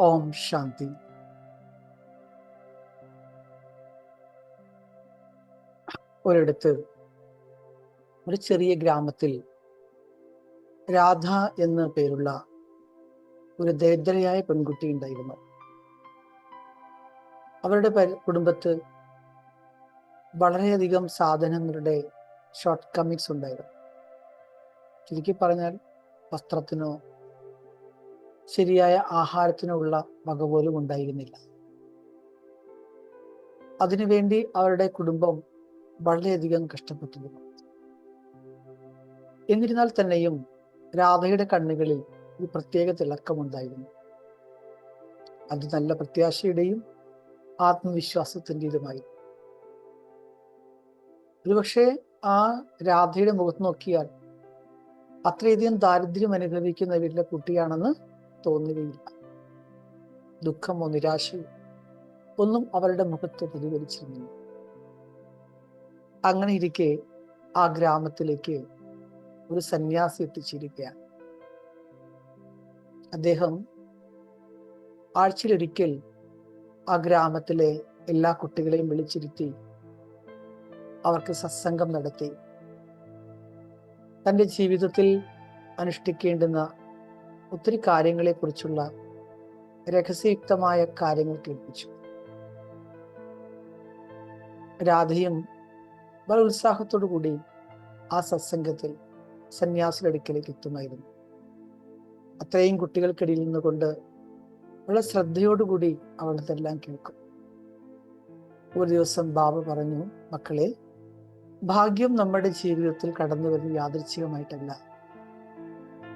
ഓം ശാന്തി. ഒരിടത്ത് ഒരു ചെറിയ ഗ്രാമത്തിൽ രാധ എന്ന പേരുള്ള ഒരു ദരിദ്രയായ പെൺകുട്ടി ഉണ്ടായിരുന്നു. അവരുടെ കുടുംബത്ത് വളരെയധികം സാധനങ്ങളുടെ ഷോർട്ട് കമ്മിങ്സ് ഉണ്ടായിരുന്നു. ചുരുക്കി പറഞ്ഞാൽ വസ്ത്രത്തിനോ ശരിയായ ആഹാരത്തിനുള്ള വക പോലും ഉണ്ടായിരുന്നില്ല അതിനുവേണ്ടി അവരുടെ കുടുംബം വളരെയധികം കഷ്ടപ്പെട്ടിരുന്നു. എന്നിരുന്നാൽ തന്നെയും രാധയുടെ കണ്ണുകളിൽ ഒരു പ്രത്യേക തിളക്കമുണ്ടായിരുന്നു. അത് നല്ല പ്രത്യാശയുടെയും ആത്മവിശ്വാസത്തിന്റെതുമായി. ഒരുപക്ഷെ ആ രാധയുടെ മുഖത്ത് നോക്കിയാൽ അത്രയധികം ദാരിദ്ര്യം അനുഭവിക്കുന്ന വീട്ടിലെ കുട്ടിയാണെന്ന് തോന്നുകയില്ല. ദുഃഖമോ നിരാശയോ ഒന്നും അവരുടെ മുഖത്ത് പ്രതിഫലിച്ചിരുന്നില്ല. അങ്ങനെ ഇരിക്കെ ആ ഗ്രാമത്തിലേക്ക് ഒരു സന്യാസി എത്തിച്ചിരിക്കുകയാണ് അദ്ദേഹം ആഴ്ചയിലൊരിക്കൽ ആ ഗ്രാമത്തിലെ എല്ലാ കുട്ടികളെയും വിളിച്ചിരുത്തി അവർക്ക് സത്സംഗം നടത്തി. തന്റെ ജീവിതത്തിൽ അനുഷ്ഠിക്കേണ്ടുന്ന ഒത്തിരി കാര്യങ്ങളെക്കുറിച്ചുള്ള രഹസ്യയുക്തമായ കാര്യങ്ങൾ കേൾപ്പിച്ചു. രാധയും വളരെ ഉത്സാഹത്തോടു കൂടി ആ സത്സംഗത്തിൽ സന്യാസിലടുക്കലേക്ക് എത്തുമായിരുന്നു. അത്രയും കുട്ടികൾക്കിടയിൽ നിന്നുകൊണ്ട് വളരെ ശ്രദ്ധയോടുകൂടി അവൾ ഇതെല്ലാം കേൾക്കും. ഒരു ദിവസം ബാബ പറഞ്ഞു മക്കളെ ഭാഗ്യം നമ്മുടെ ജീവിതത്തിൽ കടന്നു വരുന്ന യാദൃച്ഛികമായിട്ടല്ല.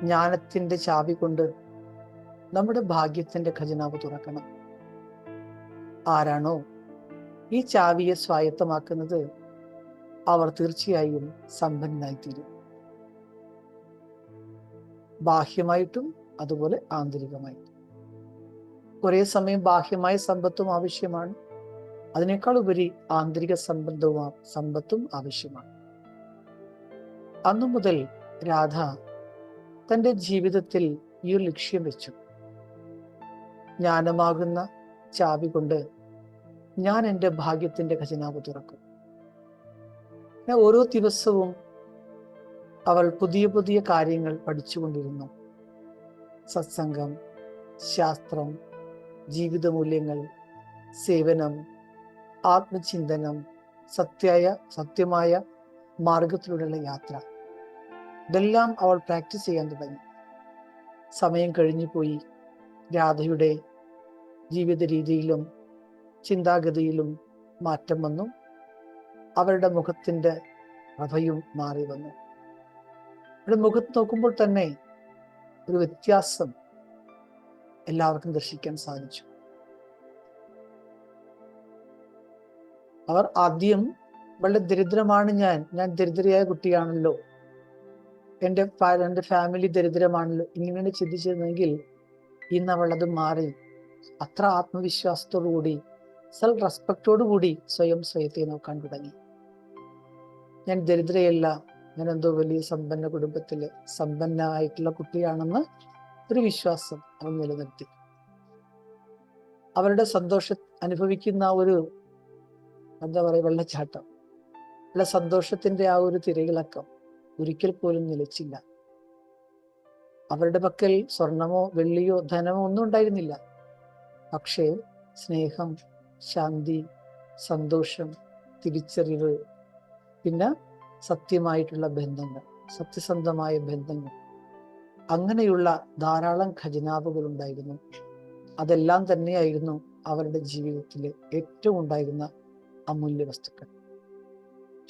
ജ്ഞാനത്തിന്റെ ചാവി കൊണ്ട് നമ്മുടെ ഭാഗ്യത്തിന്റെ ഖജനാവ് തുറക്കണം. ആരാണോ ഈ ചാവിയെ സ്വായത്തമാക്കുന്നത് അവർ തീർച്ചയായും സമ്പന്നനായിത്തീരും. ബാഹ്യമായിട്ടും അതുപോലെ ആന്തരികമായിട്ടും. ഒരേ സമയം ബാഹ്യമായ സമ്പത്തും ആവശ്യമാണ്. അതിനേക്കാൾ ഉപരി ആന്തരിക സമ്പന്നവും സമ്പത്തും ആവശ്യമാണ്. അന്നു മുതൽ രാധ തന്റെ ജീവിതത്തിൽ ഈ ഒരു ലക്ഷ്യം വെച്ചു. ജ്ഞാനമാകുന്ന ചാവി കൊണ്ട് ഞാൻ എന്റെ ഭാഗ്യത്തിന്റെ ഖജനാവ് തുറക്കും. ഞാൻ ഓരോ ദിവസവും അവൾ പുതിയ പുതിയ കാര്യങ്ങൾ പഠിച്ചുകൊണ്ടിരുന്നു. സത്സംഗം ശാസ്ത്രം ജീവിതമൂല്യങ്ങൾ സേവനം ആത്മചിന്തനം സത്യായ സത്യമായ മാർഗത്തിലൂടെയുള്ള യാത്ര. ഇതെല്ലാം അവൾ പ്രാക്ടീസ് ചെയ്യാൻ തുടങ്ങി. സമയം കഴിഞ്ഞു പോയി. രാധയുടെ ജീവിത രീതിയിലും ചിന്താഗതിയിലും മാറ്റം വന്നു. അവരുടെ മുഖത്തിന്റെ പ്രഭയും മാറി വന്നു. അവരുടെ മുഖത്ത് നോക്കുമ്പോൾ തന്നെ ഒരു വ്യത്യാസം എല്ലാവർക്കും ദർശിക്കാൻ സാധിച്ചു. അവർ ആദ്യം വളരെ ദരിദ്രമാണ് ഞാൻ. ഞാൻ ദരിദ്രയായ കുട്ടിയാണല്ലോ. എന്റെ എന്റെ ഫാമിലി ദരിദ്രമാണല്ലോ. ഇങ്ങനെ ചിന്തിച്ചിരുന്നെങ്കിൽ ഇന്ന് അവൾ അത് മാറി. അത്ര ആത്മവിശ്വാസത്തോടു കൂടി സെൽഫ് റെസ്പെക്റ്റോടു കൂടി സ്വയം സ്വയത്തെ നോക്കാൻ തുടങ്ങി. ഞാൻ ദരിദ്രയല്ല. ഞാൻ എന്തോ വലിയ സമ്പന്ന കുടുംബത്തിലെ സമ്പന്നമായിട്ടുള്ള കുട്ടിയാണെന്ന് ഒരു വിശ്വാസം അവൻ നിലനിർത്തി. അവരുടെ സന്തോഷം അനുഭവിക്കുന്ന ആ ഒരു എന്താ പറയുക വെള്ളച്ചാട്ടം. അല്ല സന്തോഷത്തിന്റെ ആ ഒരു തിരയിളക്കം. ഒരിക്കൽ പോലും നിലച്ചില്ല. അവരുടെ പക്കൽ സ്വർണമോ വെള്ളിയോ ധനമോ ഒന്നും ഉണ്ടായിരുന്നില്ല. പക്ഷേ സ്നേഹം ശാന്തി സന്തോഷം തിരിച്ചറിവ് പിന്നെ സത്യമായിട്ടുള്ള ബന്ധങ്ങൾ സത്യസന്ധമായ ബന്ധങ്ങൾ. അങ്ങനെയുള്ള ധാരാളം ഖജനാവുകൾ ഉണ്ടായിരുന്നു. അതെല്ലാം തന്നെയായിരുന്നു അവരുടെ ജീവിതത്തിലെ ഏറ്റവും ഉണ്ടായിരുന്ന അമൂല്യ വസ്തുക്കൾ.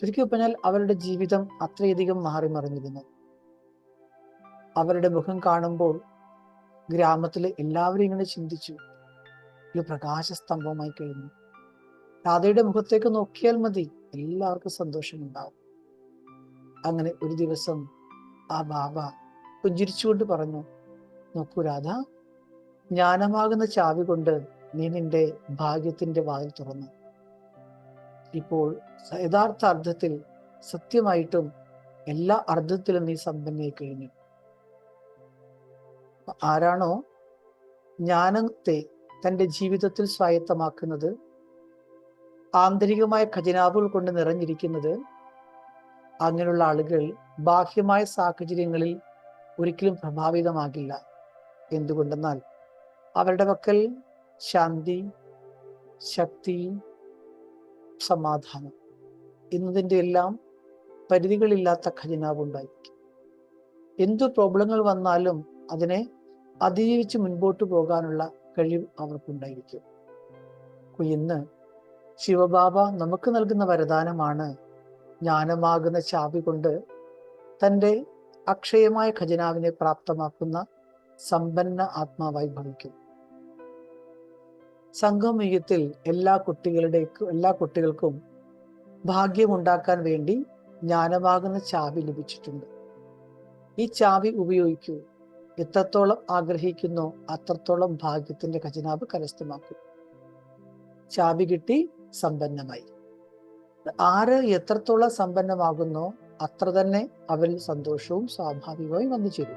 ചുരുക്കി പറഞ്ഞാൽ അവരുടെ ജീവിതം അത്രയധികം മാറി മറിഞ്ഞിരുന്നു. അവരുടെ മുഖം കാണുമ്പോൾ ഗ്രാമത്തിലെ എല്ലാവരും ഇങ്ങനെ ചിന്തിച്ചു. ഒരു പ്രകാശസ്തംഭമായി കഴിഞ്ഞു. രാധയുടെ മുഖത്തേക്ക് നോക്കിയാൽ മതി എല്ലാവർക്കും സന്തോഷമുണ്ടാവും. അങ്ങനെ ഒരു ദിവസം ആ ബാബ പുഞ്ചിരിച്ചുകൊണ്ട് പറഞ്ഞു നോക്കൂ രാധ ജ്ഞാനമാകുന്ന ചാവി കൊണ്ട് നീ നിന്റെ ഭാഗ്യത്തിന്റെ വാതിൽ തുറന്നു. ഇപ്പോൾ യഥാർത്ഥ അർത്ഥത്തിൽ സത്യമായിട്ടും എല്ലാ അർത്ഥത്തിലും നീ സമ്പന്നയായി കഴിഞ്ഞു. ആരാണോ ജ്ഞാനത്തെ തന്റെ ജീവിതത്തിൽ സ്വായത്തമാക്കുന്നത് ആന്തരികമായ ഖജനാവുകൾ കൊണ്ട് നിറഞ്ഞിരിക്കുന്നത് അങ്ങനെയുള്ള ആളുകൾ ബാഹ്യമായ സാഹചര്യങ്ങളിൽ ഒരിക്കലും പ്രഭാവിതമാകില്ല. എന്തുകൊണ്ടെന്നാൽ അവരുടെ പക്കൽ ശാന്തി ശക്തി സമാധാനം. എന്നതിന്റെ എല്ലാം പരിധികളില്ലാത്ത ഖജനാവ് ഉണ്ടായിരിക്കും എന്തു പ്രോബ്ലങ്ങൾ വന്നാലും അതിനെ അതിജീവിച്ച് മുൻപോട്ട് പോകാനുള്ള കഴിവ് അവർക്കുണ്ടായിരിക്കും. ഇന്ന് ശിവബാബ നമുക്ക് നൽകുന്ന വരദാനമാണ് ജ്ഞാനമാകുന്ന ചാവി കൊണ്ട് തന്റെ അക്ഷയമായ ഖജനാവിനെ പ്രാപ്തമാക്കുന്ന സമ്പന്ന ആത്മാവായി ഭവിക്കും സംഗമയുഗത്തിൽ എല്ലാ കുട്ടികളുടെ എല്ലാ കുട്ടികൾക്കും ഭാഗ്യമുണ്ടാക്കാൻ വേണ്ടി ജ്ഞാനമാകുന്ന ചാവി ലഭിച്ചിട്ടുണ്ട്. ഈ ചാവി ഉപയോഗിക്കൂ. എത്രത്തോളം ആഗ്രഹിക്കുന്നോ അത്രത്തോളം ഭാഗ്യത്തിന്റെ ഖജനാവ് കരസ്ഥമാക്കും. ചാവി കിട്ടി സമ്പന്നമായി. ആര് എത്രത്തോളം സമ്പന്നമാകുന്നോ അത്ര തന്നെ അവരിൽ സന്തോഷവും സ്വാഭാവികമായി വന്നു ചേരും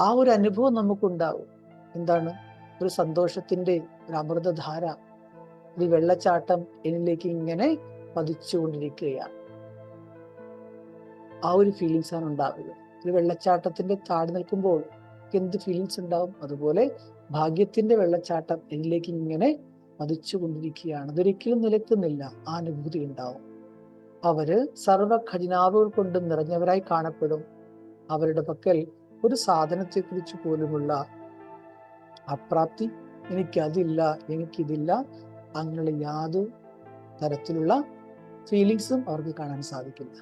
ആ ഒരു അനുഭവം നമുക്കുണ്ടാവും. എന്താണ്? ഒരു സന്തോഷത്തിന്റെ ഒരു അമൃതധാര ഒരു വെള്ളച്ചാട്ടം എന്നിലേക്ക് ഇങ്ങനെ പതിച്ചുകൊണ്ടിരിക്കുകയാണ്. ആ ഒരു ഫീലിങ്സ് ആണ് ഉണ്ടാവുക. ഒരു വെള്ളച്ചാട്ടത്തിന്റെ താഴെ നിൽക്കുമ്പോൾ എന്ത് ഫീലിങ്സ് ഉണ്ടാവും? അതുപോലെ ഭാഗ്യത്തിന്റെ വെള്ളച്ചാട്ടം എന്നിലേക്ക് ഇങ്ങനെ പതിച്ചുകൊണ്ടിരിക്കുകയാണ്. അതൊരിക്കലും നിലക്കുന്നില്ല ആ അനുഭൂതി ഉണ്ടാവും. അവർ സർവ ഖജനാവുകൾ കൊണ്ട് നിറഞ്ഞവരായി കാണപ്പെടും. അവരുടെ പക്കൽ ഒരു സാധനത്തെക്കുറിച്ച് പോലുമുള്ള അപ്രാപ്തി എനിക്കതില്ല എനിക്കിതില്ല അങ്ങനെയുള്ള യാതൊരു തരത്തിലുള്ള ഫീലിങ്സും അവർക്ക് കാണാൻ സാധിക്കില്ല.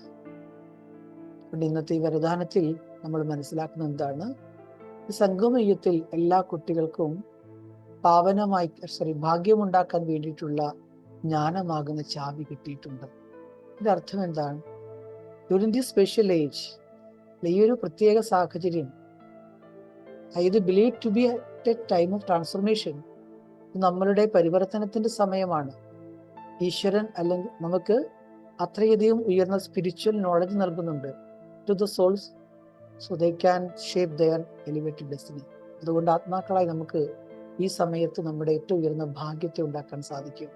അതുകൊണ്ട് ഇന്നത്തെ ഈ വരദാനത്തിൽ നമ്മൾ മനസ്സിലാക്കുന്ന എന്താണ്? സംഗമയുഗത്തിൽ എല്ലാ കുട്ടികൾക്കും പാവനമായി സോറി ഭാഗ്യമുണ്ടാക്കാൻ വേണ്ടിയിട്ടുള്ള ജ്ഞാനമാകുന്ന ചാവി കിട്ടിയിട്ടുണ്ട്. ഇതിന്റെ അർത്ഥം എന്താണ്? ഡ്യൂറിൻ ദി സ്പെഷ്യൽ ഏജ് ഈ ഒരു പ്രത്യേക സാഹചര്യം ഇത് believe to be at a time of transformation നമ്മളുടെ പരിവർത്തനത്തിന്റെ സമയമാണ്. ഈശ്വരൻ അല്ലെങ്കിൽ നമുക്ക് അത്രയധികം ഉയർന്ന സ്പിരിച്വൽ നോളജ് നൽകുന്നുണ്ട്. To the souls so they can shape their elevated destiny അതുകൊണ്ട് ആത്മാക്കളായി നമുക്ക് ഈ സമയത്ത് നമ്മുടെ ഏറ്റവും ഉയർന്ന ഭാഗ്യത്തെ ഉണ്ടാക്കാൻ സാധിക്കും.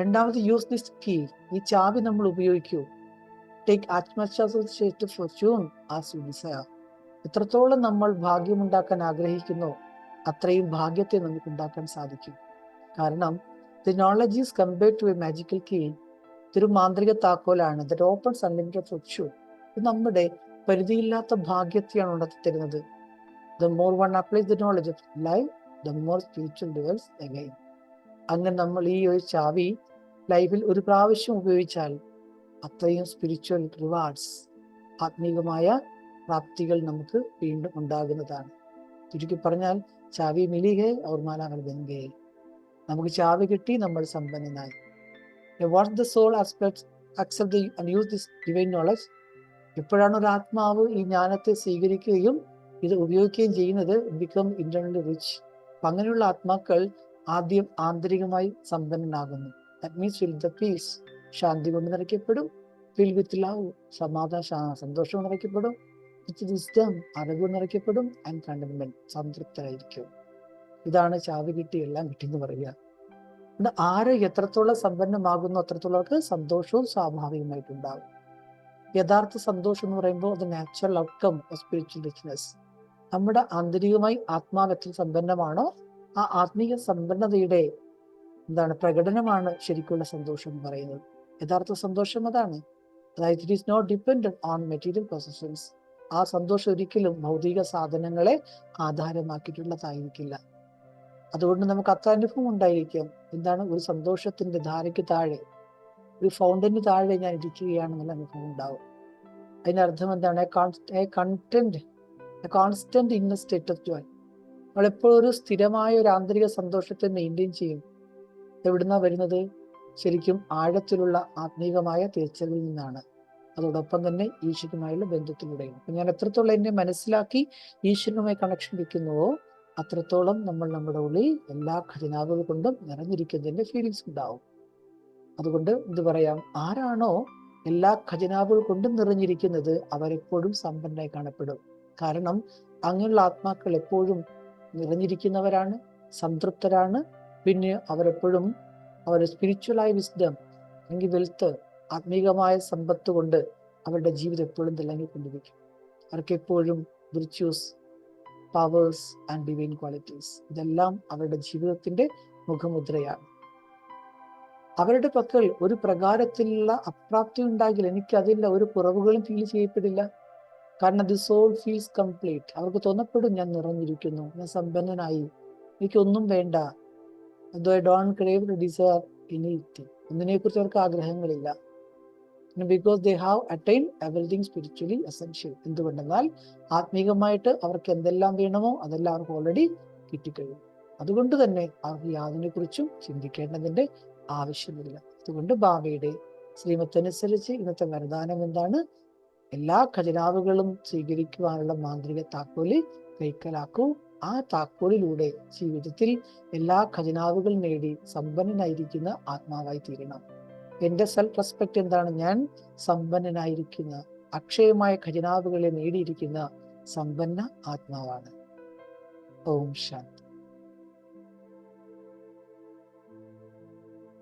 രണ്ടാമത് യൂസ് ദിസ് കീ ഈ ചാവി നമ്മൾ ഉപയോഗിക്കൂ. ടേക്ക് ആത്മവിശ്വാസ ഫോർച്യൂൺ ആസ് യു ഡിസയർ എത്രത്തോളം നമ്മൾ ഭാഗ്യമുണ്ടാക്കാൻ ആഗ്രഹിക്കുന്നു അത്രയും ഭാഗ്യത്തെ നമുക്ക് ഉണ്ടാക്കാൻ സാധിക്കും. കാരണം the knowledge is compared to a magical key ഇതൊരു മാന്ത്രിക താക്കോലാണ്. ദറ്റ് ഓപ്പൺസ് അൺലിമിറ്റഡ് ഫ്ലക്ഷു ഇത് നമ്മുടെ പരിധിയില്ലാത്ത ഭാഗ്യത്തെയാണ് ഉണർത്തി തരുന്നത്. The more one applies the knowledge of life the more spiritual levels again അങ്ങനെ നമ്മൾ ഈ ഒരു ചാവി ലൈഫിൽ ഒരു പ്രാവശ്യം ഉപയോഗിച്ചാൽ അത്രയും സ്പിരിച്വൽ റിവാർഡ്സ് ആത്മീകമായ പ്രാപ്തികൾ നമുക്ക് വീണ്ടും ഉണ്ടാകുന്നതാണ്. ചുരുക്കി പറഞ്ഞാൽ ചാവി മിലിഹേ അവർ മാലാങ്ങൾ ബെങ്കേ നമുക്ക് ചാവി കിട്ടി നമ്മൾ സമ്പന്നനായി. What the soul aspect accept use this divine knowledge എപ്പോഴാണ് ഒരു ആത്മാവ് ഈ ജ്ഞാനത്തെ സ്വീകരിക്കുകയും ഇത് ഉപയോഗിക്കുകയും ചെയ്യുന്നത്. ബിക്കം ഇന്റർണലി റിച്ച് അങ്ങനെയുള്ള ആത്മാക്കൾ ആദ്യം ആന്തരികമായി സമ്പന്നനാകുന്നു. That means fill the peace ശാന്തി കൊണ്ട് നിറയ്ക്കപ്പെടും. ഫിൽ വിത്ത് ലവ് സമാധാന സന്തോഷം നിറയ്ക്കപ്പെടും. വിത്ത് വിസ്ഡം അറിവ് നിറയ്ക്കപ്പെടും ആൻഡ് കണ്ടൻമെന്റ് സംതൃപ്തരായിരിക്കും. ഇതാണ് ചാവി കിട്ടി എല്ലാം കിട്ടി എന്ന് പറയുക. അതുകൊണ്ട് ആര് എത്രത്തോളം സമ്പന്നമാകുന്നു അത്രത്തോളം സന്തോഷവും സ്വാഭാവികമായിട്ടുണ്ടാകും. യഥാർത്ഥ സന്തോഷം എന്ന് പറയുമ്പോൾ അത് natural outcome of spiritual richness നമ്മുടെ ആന്തരികമായി ആത്മാവ് എത്ര സമ്പന്നമാണോ ആ ആത്മീയ സമ്പന്നതയുടെ എന്താണ് പ്രകടനമാണ് ശരിക്കുള്ള സന്തോഷം എന്ന് പറയുന്നത്. യഥാർത്ഥ സന്തോഷം അതാണ്. അതായത് it is not depend on material possessions ആ സന്തോഷം ഒരിക്കലും ഭൗതിക സാധനങ്ങളെ ആധാരമാക്കിയിട്ടുള്ളതായിരിക്കില്ല. അതുകൊണ്ട് നമുക്ക് അത്ര അനുഭവം ഉണ്ടായിരിക്കാം. എന്താണ് ഒരു സന്തോഷത്തിന്റെ ധാരയ്ക്ക് താഴെ ഒരു ഫൗണ്ടന് താഴെ ഞാൻ ഇരിക്കുകയാണെന്നുള്ള അനുഭവം ഉണ്ടാവും. അതിനർത്ഥം എന്താണ്? Content constant in a state of joy നമ്മളെപ്പോഴും ഒരു സ്ഥിരമായ ഒരു ആന്തരിക സന്തോഷത്തെ മെയിന്റെയിൻ ചെയ്യും. എവിടുന്നാ വരുന്നത്? ശരിക്കും ആഴത്തിലുള്ള ആത്മീകമായ തിരിച്ചറിവിൽ നിന്നാണ്. അതോടൊപ്പം തന്നെ ഈശ്വരനുമായുള്ള ബന്ധത്തിലൂടെയും. ഞാൻ എത്രത്തോളം എന്നെ മനസ്സിലാക്കി ഈശ്വരനുമായി കണക്ഷൻ വെക്കുന്നുവോ അത്രത്തോളം നമ്മൾ നമ്മുടെ ഉള്ളിൽ എല്ലാ ഖജനാവുകൾ കൊണ്ടും നിറഞ്ഞിരിക്കുന്നതിന്റെ ഫീലിങ്സ് ഉണ്ടാവും. അതുകൊണ്ട് എന്ത് പറയാം? ആരാണോ എല്ലാ ഖജനാവുകൾ കൊണ്ടും നിറഞ്ഞിരിക്കുന്നത് അവരെപ്പോഴും സമ്പന്നരായി കാണപ്പെടും. കാരണം അങ്ങനെയുള്ള ആത്മാക്കൾ എപ്പോഴും നിറഞ്ഞിരിക്കുന്നവരാണ് സംതൃപ്തരാണ്. പിന്നെ അവരെപ്പോഴും അവരുടെ സ്പിരിച്വലായ വിസ്ഡം അല്ലെങ്കിൽ വെൽത്ത് ആത്മീകമായ സമ്പത്ത് കൊണ്ട് അവരുടെ ജീവിതം എപ്പോഴും തിളങ്ങിക്കൊണ്ടിരിക്കും. അവർക്ക് എപ്പോഴും virtues powers and divine qualities ഇതെല്ലാം അവരുടെ ജീവിതത്തിന്റെ മുഖമുദ്രയാണ്. അവരുടെ പക്കൽ ഒരു പ്രകാരത്തിലുള്ള അപ്രാപ്തി ഉണ്ടാകില്ല. എനിക്ക് അതില്ല ഒരു കുറവുകളും ഫീൽ ചെയ്യപ്പെടില്ല. കാരണം ദി സോൾ ഫീൽസ് കംപ്ലീറ്റ് അവർക്ക് തോന്നപ്പെടും ഞാൻ നിറഞ്ഞിരിക്കുന്നു ഞാൻ സമ്പന്നനായി. എനിക്കൊന്നും വേണ്ട. അതോ I don't crave desire anything ഒന്നിനെ കുറിച്ച് അവർക്ക് ആഗ്രഹങ്ങളില്ല. Because they have attain everything spiritually essential എന്തുകൊണ്ടെന്നാൽ ആത്മീകമായിട്ട് അവർക്ക് എന്തെല്ലാം വേണമോ അതെല്ലാം അവർക്ക് ഓൾറെഡി കിട്ടിക്കഴിയും അതുകൊണ്ട് തന്നെ അവർക്ക് യാതിനെ കുറിച്ചും ചിന്തിക്കേണ്ടതിന്റെ ആവശ്യമില്ല. അതുകൊണ്ട് ബാബയുടെ ശ്രീമത്തനുസരിച്ച് ഇന്നത്തെ വരദാനം എന്താണ്? എല്ലാ ഖജനാവുകളും സ്വീകരിക്കുവാനുള്ള മാന്ത്രിക താക്കോൽ കൈക്കലാക്കൂ. ആ താക്കോലിലൂടെ ജീവിതത്തിൽ എല്ലാ ഖജനാവുകൾ നേടി സമ്പന്നനായിരിക്കുന്ന ആത്മാവായി തീരണം. എന്റെ സെൽഫ് റെസ്പെക്ട് എന്താണ്? ഞാൻ സമ്പന്നനായിരിക്കുന്ന അക്ഷയമായ ഖജനാവുകളെ നേടിയിരിക്കുന്ന സമ്പന്ന ആത്മാവാണ്. ഓം ശാന്തി.